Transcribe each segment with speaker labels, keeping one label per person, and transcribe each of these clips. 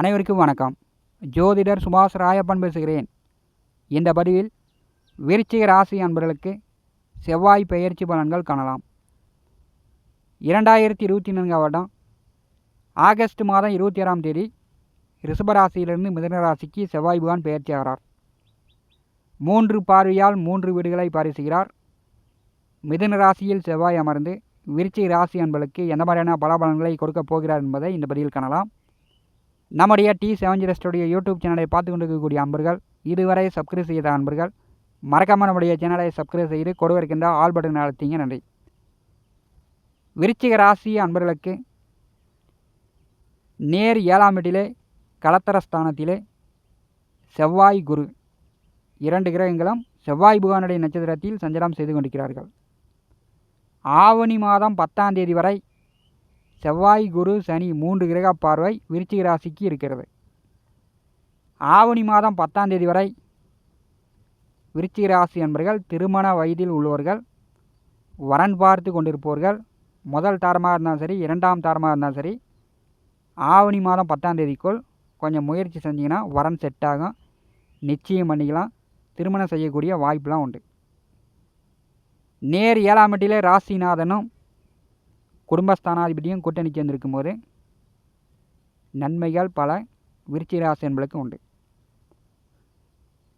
Speaker 1: அனைவருக்கும் வணக்கம். ஜோதிடர் சுபாஷ் ராயப்பன் பேசுகிறேன். இந்த பதிவில் விருச்சிக ராசி அன்பர்களுக்கு செவ்வாய் பெயர்ச்சி பலன்கள் காணலாம். இரண்டாயிரத்தி இருபத்தி நான்காம் வருடம் ஆகஸ்ட் மாதம் இருபத்தி ஆறாம் தேதி ரிஷபராசியிலிருந்து மிதன ராசிக்கு செவ்வாய் புகான் பெயர்ச்சி ஆகிறார். மூன்று பார்வையால் மூன்று வீடுகளை பரிசுகிறார். மிதுன ராசியில் செவ்வாய் அமர்ந்து விருச்சிக ராசி அன்பர்களுக்கு எந்த மாதிரியான பலாபலன்களை கொடுக்கப் போகிறார் என்பதை இந்த பதிவில் காணலாம். நம்முடைய டி செவன் ஜீரஸ்டுடைய யூடியூப் சேனலை பார்த்து கொண்டு இருக்கக்கூடிய அன்பர்கள் இதுவரை சப்ஸ்கிரைப் செய்த அன்பர்கள் மறக்காமல் நம்முடைய சேனலை சப்ஸ்கிரைப் செய்து கொடுவிருக்கின்ற ஆல் பட்டன் நடத்திங்க நன்றி. விருச்சிக ராசி அன்பர்களுக்கு நேர் ஏழாம் வீட்டிலே கலத்தரஸ்தானத்திலே செவ்வாய் குரு இரண்டு கிரகங்களும் செவ்வாய் புகானுடைய நட்சத்திரத்தில் சஞ்சலம் செய்து கொண்டிருக்கிறார்கள். ஆவணி மாதம் பத்தாம் தேதி வரை செவ்வாய் குரு சனி மூன்று கிரக பார்வை விருச்சிக ராசிக்கு இருக்கிறது. ஆவணி மாதம் பத்தாம் தேதி வரை விருச்சிக ராசி என்பர்கள் திருமண வயதில் உள்ளவர்கள் வரன் பார்த்து கொண்டிருப்பவர்கள் முதல் தாரமாக இருந்தாலும் சரி இரண்டாம் தாரமாக இருந்தாலும் சரி ஆவணி மாதம் பத்தாம் தேதிக்குள் கொஞ்சம் முயற்சி செஞ்சிங்கன்னா வரன் செட் ஆகும். நிச்சயம் பண்ணிக்கலாம். திருமணம் செய்யக்கூடிய வாய்ப்புலாம் உண்டு. நேர் ஏழாம் எட்டிலே ராசிநாதனும் குடும்பஸ்தானாதிபதியும் கூட்டணி சேர்ந்திருக்கும் போது நன்மைகள் பல விருச்சிராசி என்பளுக்கு உண்டு.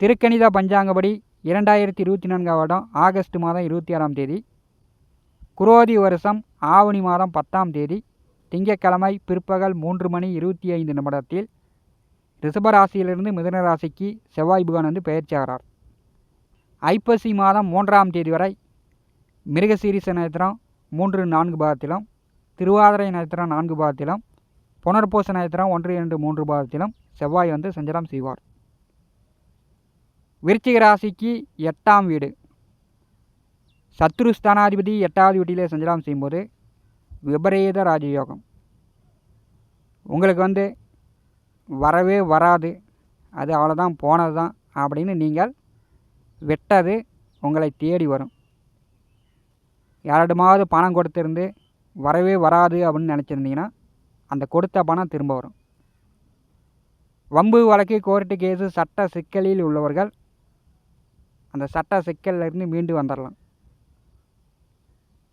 Speaker 1: திருக்கணித பஞ்சாங்கப்படி இரண்டாயிரத்தி இருபத்தி நான்காம் வருடம் ஆகஸ்ட் மாதம் இருபத்தி ஆறாம் தேதி குரோதி வருஷம் ஆவணி மாதம் பத்தாம் தேதி திங்கட்கிழமை பிற்பகல் மூன்று மணி இருபத்தி ஐந்து நிமிடத்தில் ரிஷபராசியிலிருந்து மிதன ராசிக்கு செவ்வாய் புகான் வந்து பெயர்ச்சியாகிறார் ஐப்பசி மாதம் மூன்றாம் தேதி வரை மிருகசீரிச நட்சத்திரம் மூன்று நான்கு பாகத்திலும் திருவாதிரை நட்சத்திரம் நான்கு பாதத்திலும் புனர்பூச நட்சத்திரம் ஒன்று இரண்டு மூன்று பாதத்திலும் செவ்வாய் வந்து சஞ்சலம் செய்வார். விருச்சிக ராசிக்கு எட்டாம் வீடு. சத்ரு ஸ்தானாதிபதி எட்டாவது வீட்டிலே சஞ்சலம் செய்யும்போது விபரீத ராஜயோகம். உங்களுக்கு வந்து வரவே வராது. அது அவ்வளோதான் போனது தான் அப்படின்னு நீங்கள் விட்டது உங்களை தேடி வரும். யாரிடமாவது பணம் கொடுத்துருந்து வரவே வராது அப்படின்னு நினச்சிருந்தீங்கன்னா அந்த கொடுத்த பணம் திரும்ப வரும். வம்பு வழக்கு கோர்ட்டு கேஸு சட்ட சிக்கலில் உள்ளவர்கள் அந்த சட்ட சிக்கல்லேருந்து மீண்டு வந்துடலாம்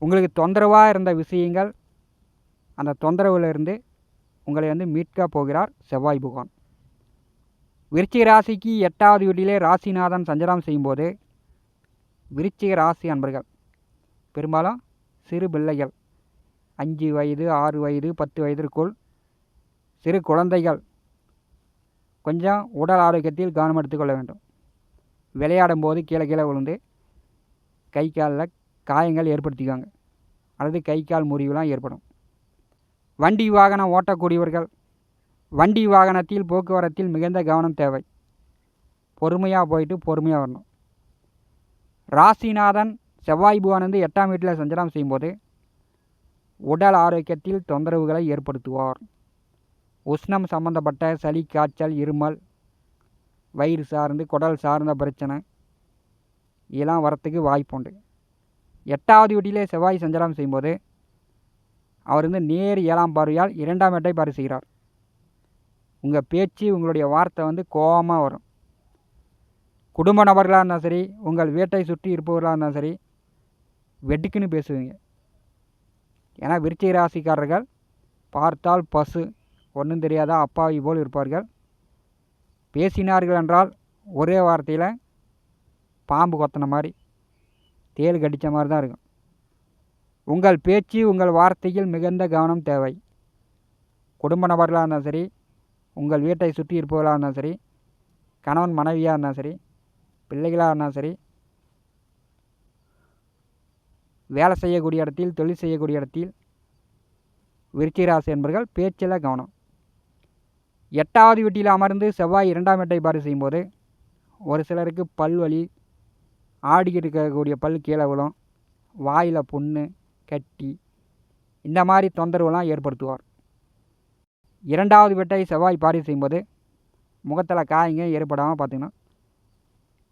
Speaker 1: உங்களுக்கு தொந்தரவாக இருந்த விஷயங்கள் அந்த தொந்தரவுலேருந்து உங்களை வந்து மீட்க போகிறார் செவ்வாய் புகான். விருச்சிக ராசிக்கு எட்டாவது வீட்டிலே ராசிநாதன் சஞ்சலம் செய்யும்போது விருச்சிக ராசி அன்பர்கள் பெரும்பாலும் சிறு பிள்ளைகள் அஞ்சு வயது ஆறு வயது பத்து வயதிற்குள் சிறு குழந்தைகள் கொஞ்சம் உடல் ஆரோக்கியத்தில் கவனம் எடுத்துக்கொள்ள வேண்டும். விளையாடும் போது கீழே கீழே விழுந்து கை காலில் காயங்கள் ஏற்படுத்திக்குவாங்க. அல்லது கை கால் முறிவுலாம் ஏற்படும். வண்டி வாகனம் ஓட்டக்கூடியவர்கள் வண்டி வாகனத்தில் போக்குவரத்தில் மிகுந்த கவனம் தேவை. பொறுமையாக போயிட்டு பொறுமையாக வரணும். ராசிநாதன் செவ்வாய் புவான் வந்து எட்டாம் வீட்டில் சஞ்சலம் செய்யும்போது உடல் ஆரோக்கியத்தில் தொந்தரவுகளை ஏற்படுத்துவார். உஷ்ணம் சம்பந்தப்பட்ட சளி காய்ச்சல் இருமல் வயிறு சார்ந்து குடல் சார்ந்த பிரச்சனை இதெல்லாம் வரத்துக்கு வாய்ப்புண்டு எட்டாவது வீட்டிலே செவ்வாய் சஞ்சாரம் செய்யும்போது அவர் வந்து நேர் ஏழாம் பார்வையால் இரண்டாம் எட்டை பாரு செய்கிறார். உங்கள் பேச்சு உங்களுடைய வார்த்தை வந்து கோபமாக வரும். குடும்ப நபர்களாக இருந்தாலும் சரி உங்கள் வீட்டை சுற்றி இருப்பவர்களாக இருந்தாலும் சரி வெட்டுக்குன்னு பேசுவீங்க. ஏன்னா விருச்சிக ராசிக்காரர்கள் பார்த்தால் பசு ஒன்றும் தெரியாத அப்பாவி போல் இருப்பார்கள். பேசினார்கள் என்றால் ஒரே வார்த்தையில் பாம்பு கொத்தின மாதிரி தேல் கடித்த மாதிரி தான் இருக்கும். உங்கள் பேச்சு உங்கள் வார்த்தையில் மிகுந்த கவனம் தேவை. குடும்ப நபர்களாக இருந்தாலும் சரி உங்கள் வீட்டை சுற்றி இருப்பவர்களாக இருந்தாலும் சரி கணவன் மனைவியாக இருந்தாலும் சரி பிள்ளைகளாக இருந்தாலும் சரி வேலை செய்யக்கூடிய இடத்தில் தொழில் செய்யக்கூடிய இடத்தில் விருச்சிகராசி என்பர்கள் பேச்சில் கவனம். எட்டாவது வீட்டில் அமர்ந்து செவ்வாய் இரண்டாம் வீட்டை பாரு செய்யும்போது ஒரு சிலருக்கு பல் வலி ஆடிக்கிட்டு இருக்கக்கூடிய பல் கீழே விழும் வாயில் புண்ணு கட்டி இந்த மாதிரி தொந்தரவுலாம் ஏற்படுத்துவார். இரண்டாவது வீட்டை செவ்வாய் பாரி செய்யும்போது முகத்தில் காயங்க ஏற்படாமல் பார்த்துக்கணும்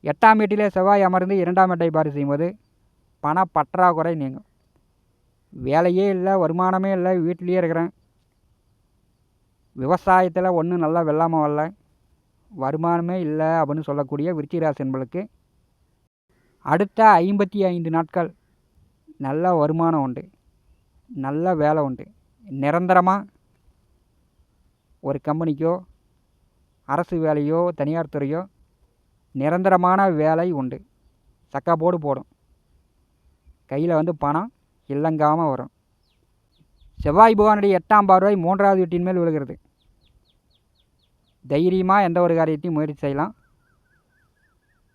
Speaker 1: எட்டாம் வீட்டிலே செவ்வாய் அமர்ந்து இரண்டாம் வீட்டை பாரி செய்யும்போது பண பற்றாக்குறை நீங்கும். வேலையே இல்லை வருமானமே இல்லை வீட்டிலேயே இருக்கிறேன். விவசாயத்தில் ஒன்றும் நல்லா வெள்ளாமல் வரல. வருமானமே இல்லை அப்படின்னு சொல்லக்கூடிய விருச்சிகராசி என்பளுக்கு அடுத்த ஐம்பத்தி ஐந்து நாட்கள் நல்ல வருமானம் உண்டு. நல்ல வேலை உண்டு. நிரந்தரமாக ஒரு கம்பெனிக்கோ அரசு வேலையோ தனியார் துறையோ நிரந்தரமான வேலை உண்டு. சக்கா போடு போடும். கையில் வந்து பணம் இல்லங்காமல் வரும். செவ்வாய் பகவானுடைய எட்டாம் பார்வை மூன்றாவது வீட்டின் மேல் விழுகிறது. தைரியமாக எந்த ஒரு காரியத்தையும் முயற்சி செய்யலாம்.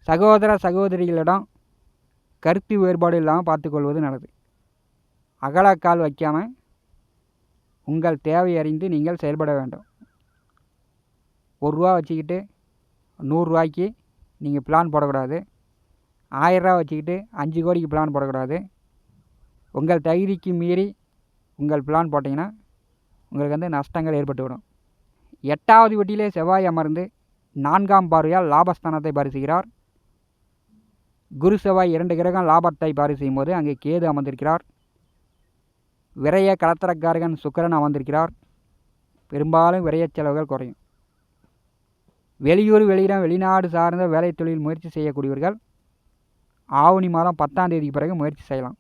Speaker 1: சகோதர சகோதரிகளிடம் கருத்து வேறுபாடு இல்லாமல் பார்த்துக்கொள்வது நல்லது. அகலக்கால் வைக்காமல் உங்கள் தேவை அறிந்து நீங்கள் செயல்பட வேண்டும். ஒரு ரூபா வச்சுக்கிட்டு நூறுரூவாய்க்கு நீங்கள் பிளான் போடக்கூடாது. ஆயிரரூவா வச்சுக்கிட்டு அஞ்சு கோடிக்கு பிளான் போடக்கூடாது. உங்கள் தகுதிக்கு மீறி உங்கள் பிளான் போட்டிங்கன்னா உங்களுக்கு வந்து நஷ்டங்கள் ஏற்பட்டுவிடும். எட்டாவது வீட்டிலே செவ்வாய் அமர்ந்து நான்காம் பார்வையால் லாபஸ்தானத்தை பரிசுகிறார் குரு செவ்வாய் இரண்டு கிரகம் லாபத்தை பாரி செய்யும்போது அங்கே கேது அமர்ந்திருக்கிறார். விரைய கலத்தரக்காரகன் சுக்கரன் அமர்ந்திருக்கிறார். பெரும்பாலும் விரைய செலவுகள் குறையும். வெளியூர் வெளியிடம் வெளிநாடு சார்ந்த வேலை தொழில் முயற்சி செய்யக்கூடியவர்கள் ஆவணி மாதம் பத்தாம் தேதிக்கு பிறகு முயற்சி செய்யலாம்.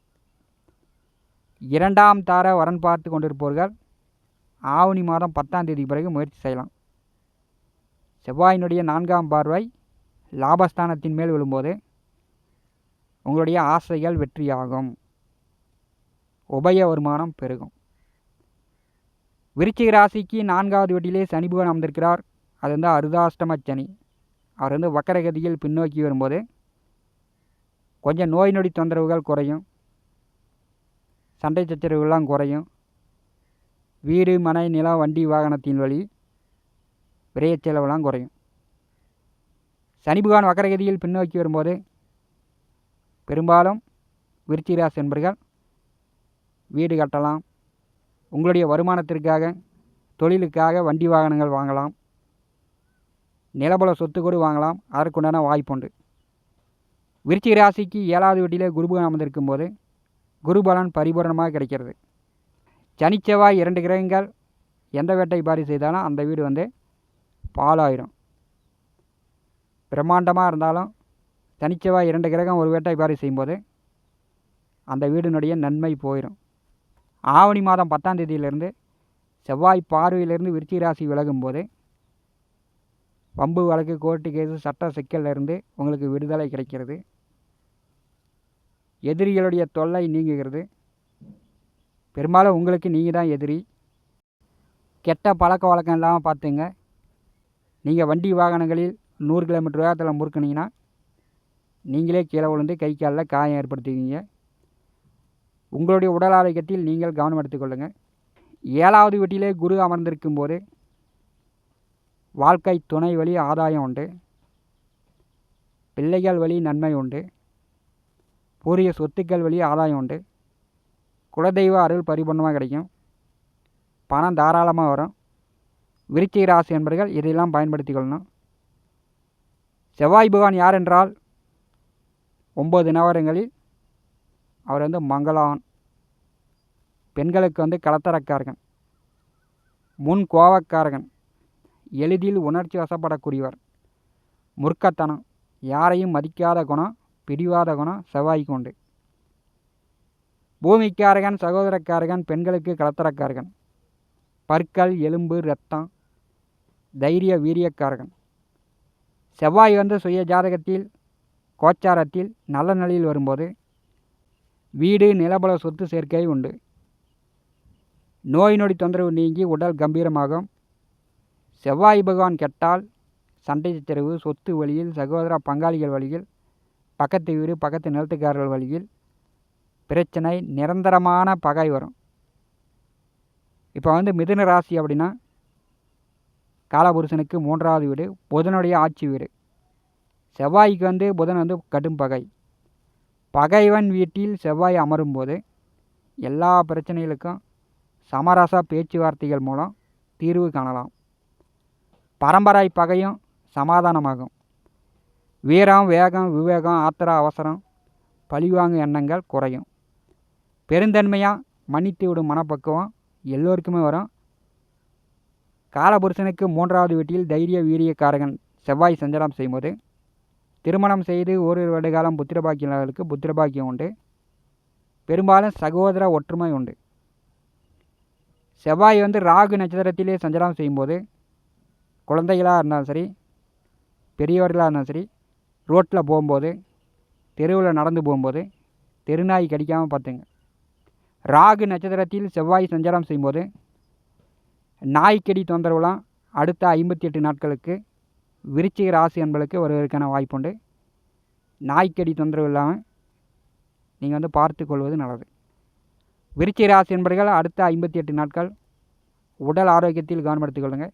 Speaker 1: இரண்டாம் தார வரன் பார்த்து கொண்டிருப்பவர்கள் ஆவணி மாதம் பத்தாம் தேதிக்கு பிறகு முயற்சி செய்யலாம். செவ்வாயினுடைய நான்காம் பார்வை லாபஸ்தானத்தின் மேல் விழும்போது உங்களுடைய ஆசைகள் வெற்றியாகும். உபய வருமானம் பெருகும். விருச்சிக ராசிக்கு நான்காவது வீட்டிலே சனி புகன் அமர்ந்திருக்கிறார். அது வந்து அருதாஷ்டம சனி. அவர் வந்து வக்கரகதியில் பின்னோக்கி வரும்போது கொஞ்சம் நோய் நொடி தொந்தரவுகள் குறையும். சண்டை சச்சரவுகள்லாம் குறையும். வீடு மனை நிலம் வண்டி வாகனத்தின் வழி விரைய செலவுலாம் குறையும். சனி பகவான் வக்கரகதியில் பின்னோக்கி வரும்போது பெரும்பாலும் விருச்சிராசி என்பர்கள் வீடு கட்டலாம். உங்களுடைய வருமானத்திற்காக தொழிலுக்காக வண்டி வாகனங்கள் வாங்கலாம். நிலபல சொத்து கூட வாங்கலாம். அதற்குண்டான வாய்ப்புண்டு. விருச்சிக ராசிக்கு ஏழாவது வீட்டிலே குருபகன் அமர்ந்திருக்கும் போது குருபலன் பரிபூரணமாக கிடைக்கிறது. சனிச்செவ்வாய் இரண்டு கிரகங்கள் எந்த வேட்டை பாரி செய்தாலும் அந்த வீடு வந்து பாலாயிரும் பிரம்மாண்டமாக இருந்தாலும் சனிச்செவ்வாய் இரண்டு கிரகம் ஒரு வேட்டை பாரி செய்யும்போது அந்த வீடினுடைய நன்மை போயிடும் ஆவணி மாதம் பத்தாம் தேதியிலிருந்து செவ்வாய் பார்வையிலிருந்து விருச்சிக ராசி விலகும்போது வம்பு வழக்கு கோர்ட்டு கேஸு சட்ட சிக்கலிருந்து உங்களுக்கு விடுதலை கிடைக்கிறது. எதிரிகளுடைய தொல்லை நீங்குகிறது. பெரும்பாலும் உங்களுக்கு நீங்கள் தான் எதிரி. கெட்ட பழக்க வழக்கம் இல்லாமல் பார்த்துங்க நீங்கள் வண்டி வாகனங்களில் நூறு கிலோமீட்டர் வேகத்தில் முறுக்குனீங்கன்னா நீங்களே கீழே விழுந்து கை காலில் காயம் ஏற்படுத்திக்கிங்க உங்களுடைய உடல் ஆரோக்கியத்தில் நீங்கள் கவனம் எடுத்துக்கொள்ளுங்கள் ஏழாவது வீட்டிலே குரு அமர்ந்திருக்கும் போது வாழ்க்கை துணை வழி ஆதாயம் உண்டு. பிள்ளைகள் வழி நன்மை உண்டு. பூரிய சொத்துக்கள் வழி ஆதாயம் உண்டு. குலதெய்வ அருள் பரிபூர்ணமாக கிடைக்கும். பணம் தாராளமாக வரும். விருச்சிக ராசி என்பர்கள் இதையெல்லாம் பயன்படுத்தி கொள்ளணும். செவ்வாய் பகவான் யார் என்றால் ஒம்பது நவரங்களில் அவர் வந்து மங்களான். பெண்களுக்கு வந்து கலத்தரக்காரகன். முன் கோவக்காரகன். எளிதில் உணர்ச்சி வசப்படக்கூடியவர். முற்கத்தனம் யாரையும் மதிக்காத குணம் பிடிவாத குணம் செவ்வாய்க்கு உண்டு பூமிக்காரகன் சகோதரக்காரகன் பெண்களுக்கு கலத்தரக்காரகன். பற்கள் எலும்பு இரத்தம் தைரிய வீரியக்காரகன். செவ்வாய் வந்து சுய ஜாதகத்தில் கோச்சாரத்தில் நல்ல நிலையில் வரும்போது வீடு நிலபல சொத்து சேர்க்கை உண்டு. நோய் நொடி தொந்தரவு நீங்கி உடல் கம்பீரமாகும். செவ்வாய் பகவான் கெட்டால் சண்டை சச்சரவு சொத்து வழியில் சகோதர பங்காளிகள் வழியில் பக்கத்து வீடு பக்கத்து நிலத்துக்காரர்கள் வழியில் பிரச்சனை நிரந்தரமான பகை வரும். இப்போ வந்து மிதுன ராசி அப்படின்னா காலபுருஷனுக்கு மூன்றாவது வீடு புதனுடைய ஆட்சி வீடு. செவ்வாய்க்கு வந்து புதன் வந்து கடும் பகை. பகைவன் வீட்டில் செவ்வாய் அமரும்போது எல்லா பிரச்சனைகளுக்கும் சமரச பேச்சுவார்த்தைகள் மூலம் தீர்வு காணலாம். பரம்பரை பகையும் சமாதானமாகும். வீரம் வேகம் விவேகம் ஆத்திர அவசரம் பழிவாங்கு எண்ணங்கள் குறையும். பெருந்தன்மையாக மன்னித்து விடும் மனப்பக்குவம் எல்லோருக்குமே வரும். காலபுருஷனுக்கு மூன்றாவது வீட்டில் தைரிய வீரியக்காரகன் செவ்வாய் சஞ்சாரம் செய்யும்போது திருமணம் செய்து ஓரிரு வருடகாலம் புத்திரபாக்கியர்களுக்கு புத்திரபாக்கியம் உண்டு. பெரும்பாலும் சகோதர ஒற்றுமை உண்டு. செவ்வாய் வந்து ராகு நட்சத்திரத்திலே சஞ்சாரம் செய்யும்போது குழந்தைகளாக இருந்தாலும் சரி பெரியவர்களாக இருந்தாலும் சரி ரோட்டில் போகும்போது தெருவில் நடந்து போகும்போது தெருநாய் கடிக்காமல் பார்த்துங்க. ராகு நட்சத்திரத்தில் செவ்வாய் சஞ்சாரம் செய்யும்போது நாய்க்கடி தொந்தரவுலாம் அடுத்த ஐம்பத்தி எட்டு நாட்களுக்கு விருச்சிக ராசி என்பளுக்கு வருவதற்கான வாய்ப்புண்டு நாய்க்கடி தொந்தரவு இல்லாமல் நீங்கள் வந்து பார்த்து கொள்வது நல்லது. விருச்சிக ராசி என்பர்கள் அடுத்த ஐம்பத்தி எட்டு நாட்கள் உடல் ஆரோக்கியத்தில் கவனம் கொள்ளுங்கள்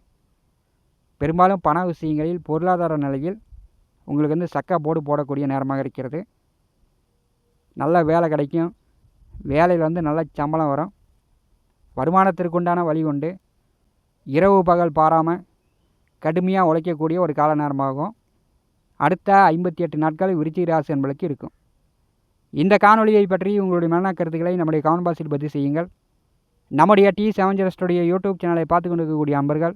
Speaker 1: பெரும்பாலும் பண விஷயங்களில் பொருளாதார நிலையில் உங்களுக்கு வந்து சக்கா போடு போடக்கூடிய நேரமாக இருக்கிறது. நல்ல வேலை கிடைக்கும். வேலையில் வந்து நல்ல சம்பளம் வரும். வருமானத்திற்குண்டான வழி உண்டு. இரவு பகல் பாராமல் கடுமையாக உழைக்கக்கூடிய ஒரு கால நேரமாகும் அடுத்த ஐம்பத்தி எட்டு நாட்கள் விருச்சிக ராசி என்பளுக்கு இருக்கும். இந்த காணொலியை பற்றி உங்களுடைய மன கருத்துக்களை நம்முடைய கமெண்ட் பாக்ஸில் பதிவு செய்யுங்கள். நம்முடைய டி செவன் ஜெரஸ்டுடைய யூடியூப் சேனலை பார்த்து கொண்டு இருக்கக்கூடிய அன்பர்கள்